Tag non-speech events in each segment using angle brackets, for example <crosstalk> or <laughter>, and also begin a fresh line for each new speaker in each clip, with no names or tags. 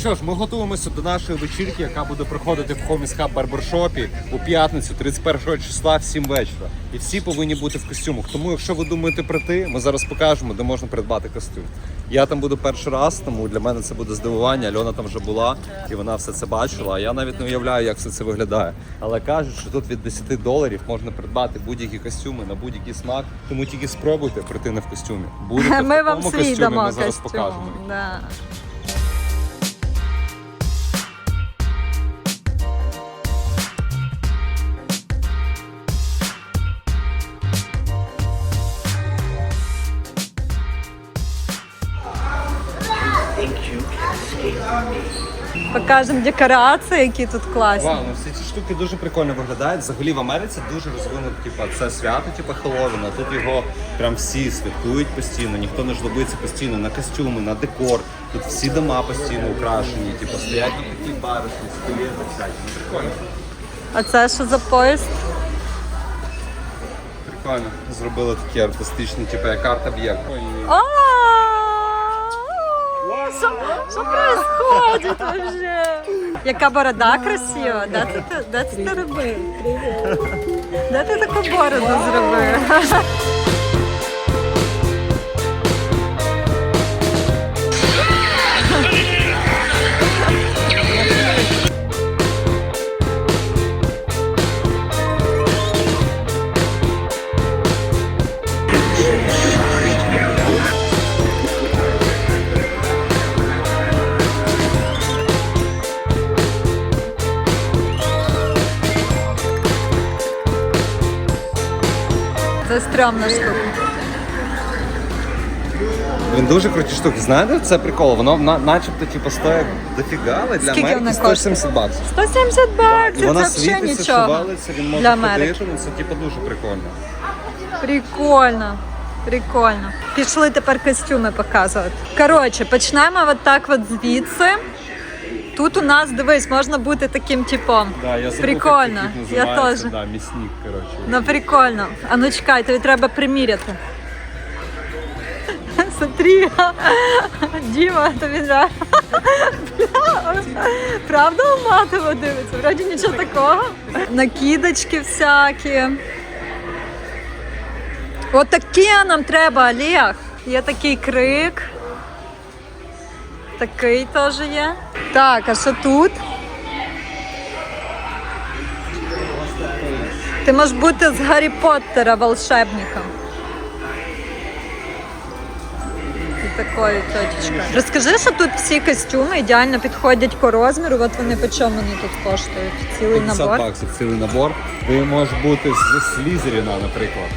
що ж, ми готуємося до нашої вечірки, яка буде проходити в Hub барбершопі у п'ятницю, 31 числа в 7 вечора. І всі повинні бути в костюмах. Тому, якщо ви думаєте прийти, ми зараз покажемо, де можна придбати костюм. Я там буду перший раз, тому для мене це буде здивування. Альона там вже була і вона все це бачила. А я навіть не уявляю, як все це виглядає. Але кажуть, що тут від 10 доларів можна придбати будь-які костюми на будь-який смак. Тому тільки спробуйте прийти не в костюмі. Будете <laughs> в
Ми вам
такому костюмі, ми зараз
костюм.
покажемо.
Да. Покажемо декорації, які тут класні.
Вау, ну всі ці штуки дуже прикольно виглядають. Взагалі в Америці дуже розвинуто, типу, це свято, типу Хеллоуін, а тут його прям всі святкують постійно, ніхто не жлобиться постійно на костюми, на декор. Тут всі дома постійно украшені, типу, стоять на такі баришні, скелети всякі. Ну, Прикольно.
А це що за поїзд?
Прикольно. Зробили такі артистичні, типу, як карта б'є.
Що що происходит вообще? Яка борода красива. Де ти, де ти робив? Де ти таку бороду зробив? Це стрьомна штука.
Він дуже круті штуки. Знаєте, це прикол. Воно на- начебто типу, стоїть дофіга, але для
Скільки
Америки
вона
170 баксів.
170
І
баксів,
вона
це взагалі
світиться,
нічого.
він може
для Америки.
ходити, ну це типу дуже прикольно.
Прикольно. Прикольно. Пішли тепер костюми показувати. Коротше, почнемо от так от звідси. Тут у нас, дивись, можна бути таким типом.
Да, я забув,
прикольно.
як
Я
називається,
теж.
Да, місник, коротше.
Ну прикольно. А ну чекай, тобі треба приміряти. <laughs> Смотри, Діма, тобі да. Правда матово дивиться? Вроді нічого такого. Накидочки всякі. От такі нам треба, Олег. Є такий крик. Такий теж є. Так, а що тут? Ти можеш бути з Гаррі Поттера волшебником. І такою точечкою. Розкажи, що тут всі костюми ідеально підходять по розміру. От вони по чому вони тут коштують? Цілий набор.
баксів цілий набор. Ти можеш бути з Слізеріна, наприклад.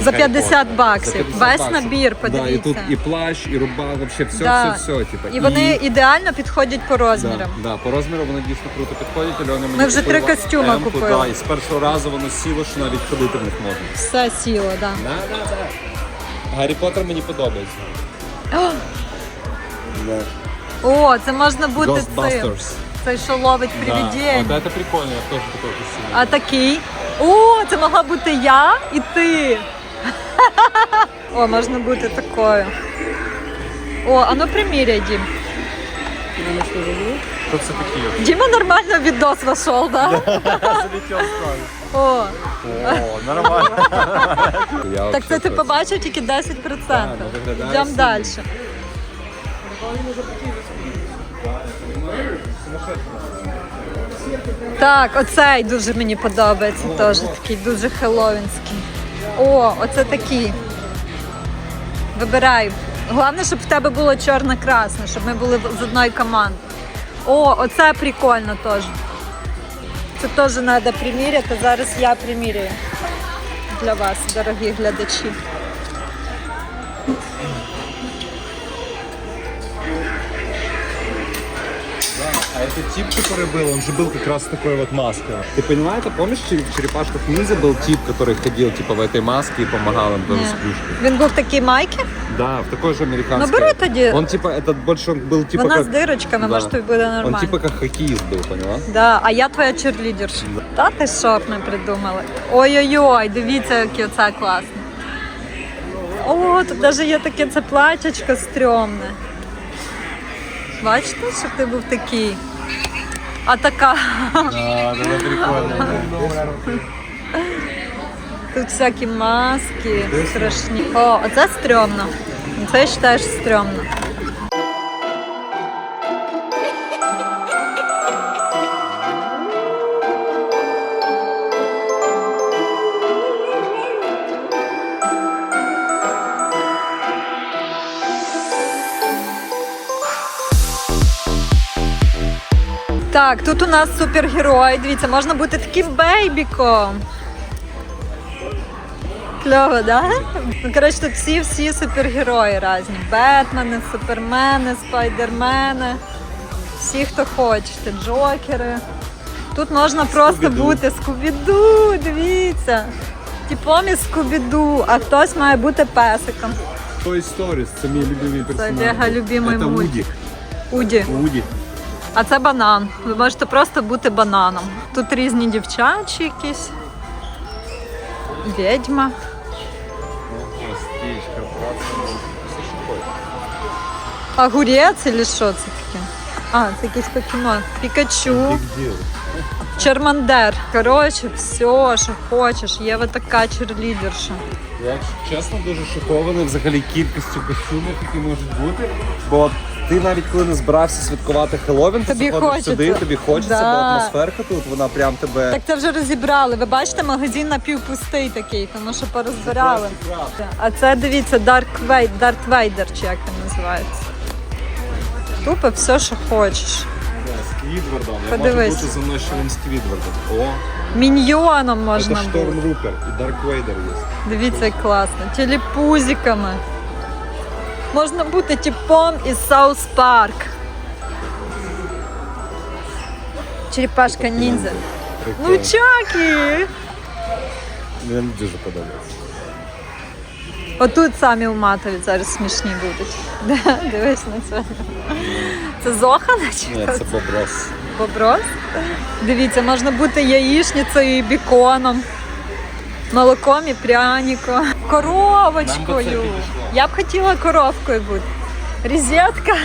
За
Гаррі
50 баксів.
За 50
Весь
баксів.
набір,
Да, і тут і плащ, і руба, вообще все,
Да.
все, все. Типу.
І вони ідеально підходять по розмірам.
да, по розміру вони дійсно круто підходять. Альона мені
Ми вже три
купила М-ку,
купили.
Да, і з першого разу воно сіло, що навіть ходити в них можна.
Все сіло, так. Да.
Да, да, да. Гаррі Поттер мені подобається. Да.
О, це можна бути цим.
Ghostbusters.
Цей, що ловить
Да.
привідень.
От це прикольно, я теж такой костюм.
А такий. О, це могла бути я і ти. О, можна бути такою. О, а ну приміряй, Дім.
Що це такі?
Діма нормально відос вошел, да? <laughs>
Залетів
О,
О, нормально. <laughs>
так це ти побачив тільки 10%.
ну, виглядає
Йдемо
сильно.
далі. Так, оцей дуже мені подобається теж такий дуже хеллоуінський. О, оце такі. Вибирай. Головне, щоб в тебе було чорно-красне, щоб ми були з одної команди. О, оце прикольно теж. Це теж треба приміряти. Зараз я приміряю для вас, дорогі глядачі.
А этот тип, который был, он же был как раз с такой вот маской. Ты понимаешь, ты помнишь, в черепашках ниндзя был тип, который ходил типа в этой маске и помогал им тоже
Ні.
с плюшкой?
Він був в такій майці,
Да, в такой же американской.
Ну, бери тоді.
Он типа, этот больше он был типа
вона
как...
з дирочками,
Да.
може тобі буде
Он
нормально.
типа как хоккеист был, поняла?
Да, а я твоя черлідерша. Та ти що б ми придумали? Ой-ой-ой, дивіться, яке це класне. О, тут навіть є таке це платячко стрьомне. Бачите, щоб ти був такий. А така.
Да, прикольно.
Тут всякі маски страшні. О, оце стрьомно. Це ж теж стрьомно. Так, тут у нас супергерой. Дивіться, можна бути таким бейбіком. Кльово, да? Ну, коротше, тут всі всі супергерої різні. Бетмени, супермени, спайдермени. Всі, хто хочете, джокери. Тут можна просто бути скубіду, дивіться. Типом із скубіду, а хтось має бути песиком.
Toy Stories, це мій любимий персонаж.
Лего любимий
Це
мульт.
Вуді.
Уді. А це банан. Ви можете просто бути бананом. Тут різні дівчачі якісь. Відьма. Огурець чи що це таке? А, це якийсь покемон. Пікачу, Чермандер. Коротше, все, що хочеш. Є ви така черлідерша.
Я чесно дуже шокований взагалі кількістю костюмів, які можуть бути. Бо ти навіть коли не збирався святкувати Хеллоуін, ти
Тобі
заходиш
хочеться.
сюди, тобі хочеться,
Да.
бо атмосферка тут, вона прям тебе.
Так це вже розібрали. Ви бачите, магазин напівпустий такий, тому що порозбирали. А це дивіться, Dark Vader, Darth Vader, чи як він називається. Тупо все, що хочеш.
Сквідвардом. Я
Подивись.
можу бути заношеним Сквідвардом. О,
Міньйоном
це
можна бути.
Штормрупер і Дарк Вейдер є.
Дивіться, як класно. Телепузиками. Можна бути типом із Саус Парк. Черепашка ніндзя. Ну. Чакі!
Мені дуже подобається.
Отут самі уматові зараз смішні будуть. <laughs> Да, Дивись на це. Це зохана чи
Ні, це боброс.
Боброс? Дивіться, можна бути яєчницею і біконом, молоком і пряником,
Нам би це
коровочкою.
підійшло.
Я б хотіла коровкою бути. Розетка.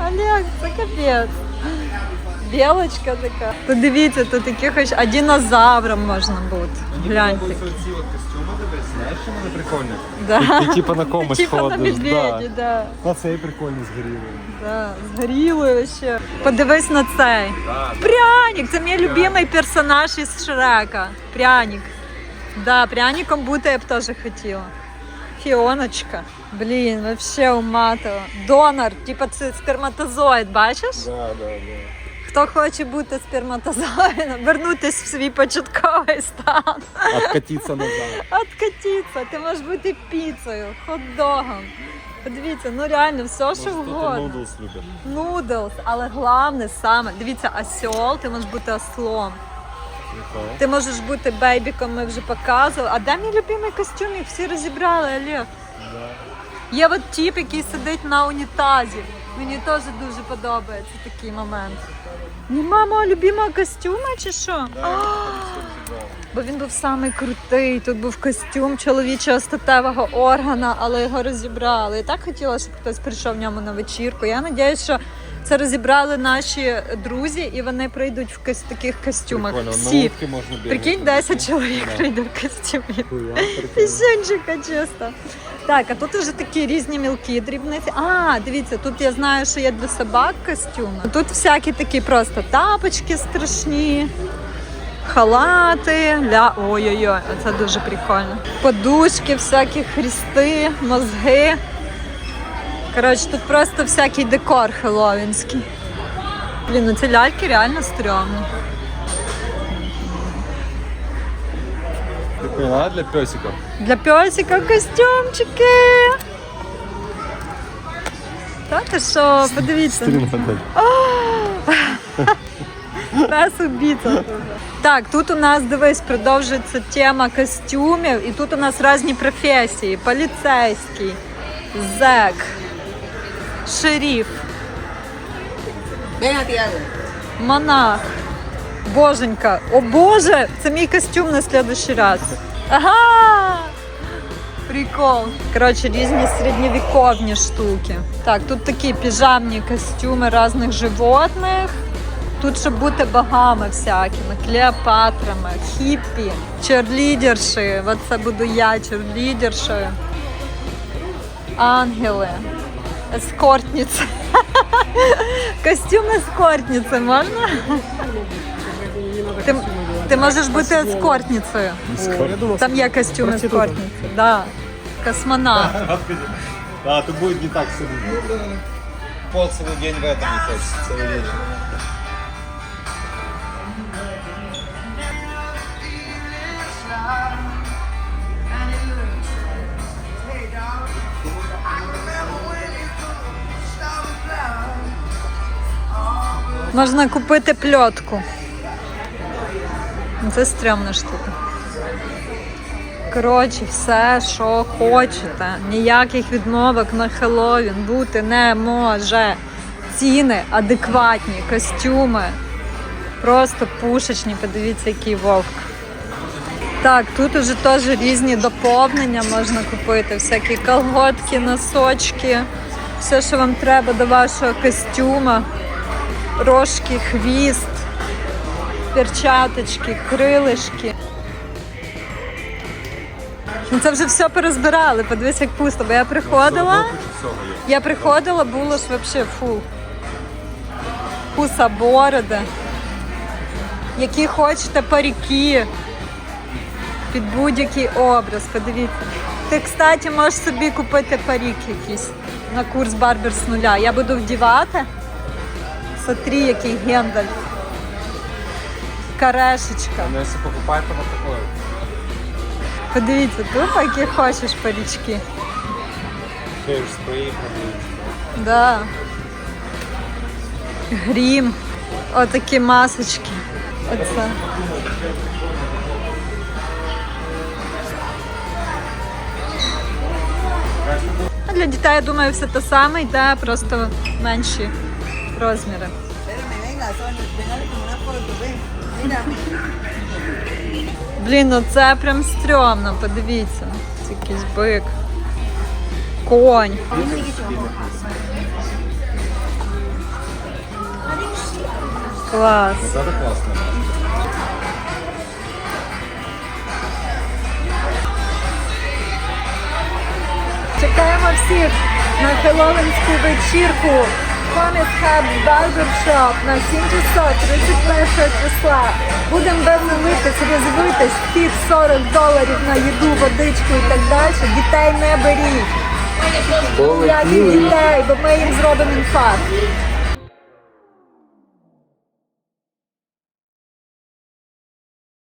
Олег, це капець. Білочка така. Подивіться, тут якихось а динозавром можна бути. Гляньте.
знаєш, що вони прикольні?
Да.
Ти типу на комусь <laughs>
Типа на
ходиш.
медведі, да.
На цей прикольний згорілий.
Да, згоріли ще. Подивись на цей.
Да,
Пряник, це мій любимий персонаж із Шрека. Пряник. Да, пряником бути я б теж хотіла. Фіоночка. Блін, вообще уматила. Донор, типа це сперматозоїд, бачиш?
Да, да, да.
Хто хоче бути сперматозоїдом, вернутись в свій початковий стан.
Откатиться назад.
Откатитися, ти можеш бути піцею, хот-догом. Подивіться, ну реально, все що угодно.
Нудлс любиш.
Нудлс, але головне саме, дивіться, осьол, ти можеш бути ослом.
Прикольно.
Ти можеш бути бейбіком, ми вже показували. А де мій любимий костюм? Їх всі розібрали, Олег. Є от тіп, який сидить на унітазі. Мені теж дуже подобається такий момент. Ну, мама любимого костюма чи що? Бо він був самий крутий. Тут був костюм чоловічого статевого органа, але його розібрали. Я так хотіла, щоб хтось прийшов в ньому на вечірку. Я сподіваюся, що це розібрали наші друзі, і вони прийдуть в кос- таких костюмах.
Прикольно,
Всі.
утки можна бігати.
Прикинь, 10 чоловік
Да.
прийде в костюмі.
Хуя, прикольно.
Чесно. Так, а тут вже такі різні мілкі дрібниці. А, дивіться, тут я знаю, що є для собак костюми. Тут всякі такі просто тапочки страшні, халати, ля. Ой-ой-ой, це дуже прикольно. Подушки, всякі хрести, мозги. Коротше, тут просто всякий декор хеллоуінський. Блін, ну ці ляльки реально стрьомні.
Прикольно, а для песиков?
Для песика костюмчики. Та ти що, подивіться. Пес убійця. Так, тут у нас дивись, продовжується тема костюмів, і тут у нас різні професії: поліцейський, зек, Шериф,
Ven
монах. Боженька, о Боже, це мій костюм на следующий раз. Ага! Прикол. Коротше, різні середньовіковні штуки. Так, тут такі піжамні костюми різних животних. Тут щоб бути богами всякими, клеопатрами, хіппі, черлідерші. От це буду я, черлідершою. Ангели, ескортниці. Костюм ескортниці можна? Ти, ти можеш бути ескортницею. Там є костюм ескортниці. Да. Космонавт. <laughs>
А, то будет не так сидеть. Пол целый день в этом не хочется, целый вечер.
Можна купити пльотку. Це стрьомна штука. Коротше, все, що хочете. Ніяких відмовок на Хеллоуін бути не може. Ціни адекватні, костюми. Просто пушечні. Подивіться, який вовк. Так, тут уже теж різні доповнення можна купити. Всякі колготки, носочки, все, що вам треба до вашого костюма. Рожки, хвіст, перчаточки, крилишки. Ну, Це вже все перезбирали, подивись, як пусто. Бо я приходила, я приходила, було ж взагалі фу. Куса бороди. Які хочете паріки під будь-який образ. Подивіться. Ти, кстати, можеш собі купити парік якийсь на курс Барбер з нуля. Я буду вдівати. Смотри, який гендаль. Карешечка.
Но если покупать, то вот такое.
Подивіться, тут які хочеш парічки.
Шею спрей продают.
Да. Грім. Отакі масочки. Оце. Для дітей, я думаю, все те саме йде, просто менші розміри. Блін, ну це прям стрьомно, подивіться. Це якийсь бик. Конь. Клас. Чекаємо всіх на хеллоуінську вечірку Comic Hub Barbershop на 7 часов 31 числа. Будемо веселитись, розвитись, вхід 40 доларів на їду, водичку і так далі. Дітей не беріть. Ніяких дітей, бо ми їм зробимо інфаркт.